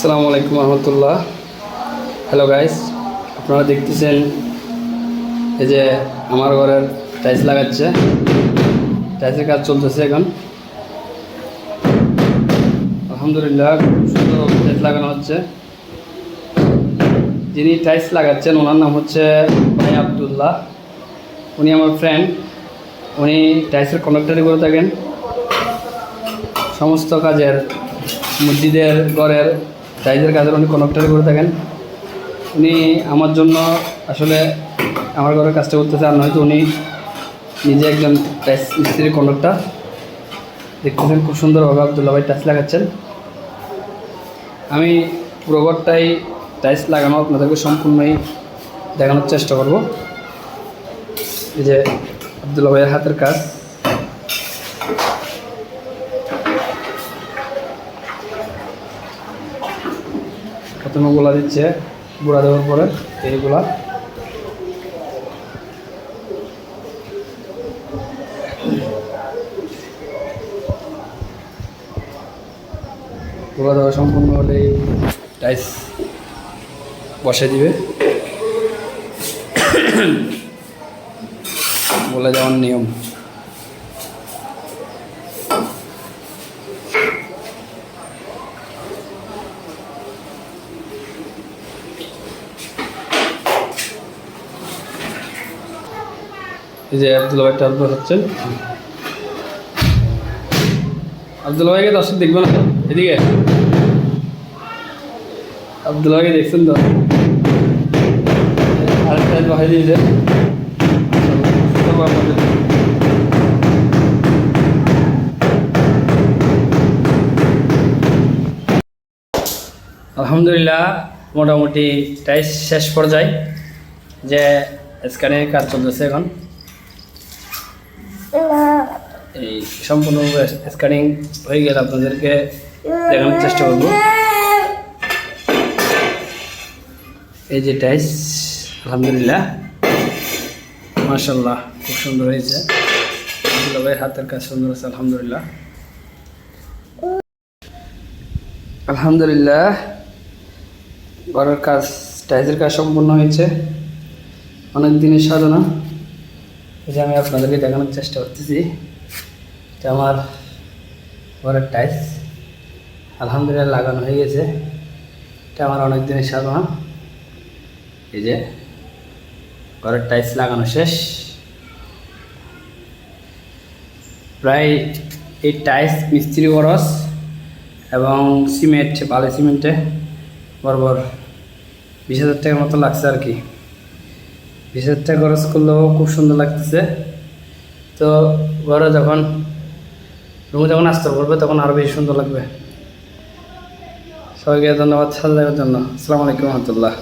আসসালামু আলাইকুম রহমতুল্লাহ। Hello guys আপনারা দেখতেছেন এই যে আমার ঘরের টাইলস লাগাচ্ছে। টাইলসের কাজ চলতেছে এখন। আলহামদুলিল্লাহ, খুব সুন্দর টাইলস লাগানো হচ্ছে। যিনি টাইলস লাগাচ্ছেন, ওনার নাম হচ্ছে ভাই আবদুল্লাহ। উনি আমার ফ্রেন্ড উনি টাইলসের কন্ডাক্টারি করে থাকেন। সমস্ত কাজের, মসজিদের, ঘরের টাইলসের কাজের উনি কন্ডাক্টারি করে থাকেন। উনি আমার জন্য আসলে আমার ঘরের কাজটা করতেছে, আর নয়তো উনি নিজে একজন টাইলস মিস্ত্রি কন্ডাক্টার দেখতেছেন খুব সুন্দরভাবে আবদুল্লা ভাই টাইস লাগাচ্ছেন। আমি পুরো ঘরটাই টাইলস লাগানো আপনাদেরকে সম্পূর্ণই দেখানোর চেষ্টা করব। এই যে আবদুল্লা ভাইয়ের হাতের কাজ। প্রথমে গোলা দিচ্ছে, গুঁড়া দেওয়ার পরে এইগুলা। গুঁড়া দেওয়া সম্পূর্ণ হলেই টাইস বসে দিবে। বলে যাওয়ার নিয়ম। এই যে আব্দুল ভাই টাল হচ্ছেন আব্দুল ভাইকে দর্শক দেখবে না? এদিকে। আব্দুল ভাইকে দেখছেন তো? আরেকটা আলহামদুলিল্লাহ, মোটামুটি টাইস শেষ পর্যায়ে যে স্ক্যানের কাজ চলতেছে এখন। এই সম্পূর্ণ স্ক্যানিং হয়ে গেলে আপনাদেরকে দেখানোর চেষ্টা করব। এই যে টাইস আলহামদুলিল্লাহ। মাশাল্লাহ খুব সুন্দর হয়েছে। ভাইয়ের হাতের কাজ সুন্দর আছে আলহামদুলিল্লাহ। আলহামদুলিল্লাহ, ঘরের কাজ টাইসের কাজ সম্পূর্ণ হয়েছে। অনেক দিনের সাধনা। এই যে আমি আপনাদেরকে দেখানোর চেষ্টা করতেছি, এটা আমার ঘরের টাইলস আলহামদুলিল্লাহ লাগানো হয়ে গেছে। এটা আমার অনেক দিনের সাধনা। এই যে, ঘরের টাইলস লাগানো শেষ। প্রায় এই টাইলস মিস্ত্রি খরচ এবং সিমেন্ট, বালি সিমেন্টে বরাবর বিশ হাজার টাকার মতো লাগছে আর কি। বিশ গরজ করলেও খুব সুন্দর লাগতেছে। তো ঘরে যখন, রুমে যখন আস্তর করবে তখন আরও বেশি সুন্দর লাগবে। সবাইকে ধন্যবাদ দেওয়ার জন্য আসসালামু আলাইকুম রহমতুল্লাহ।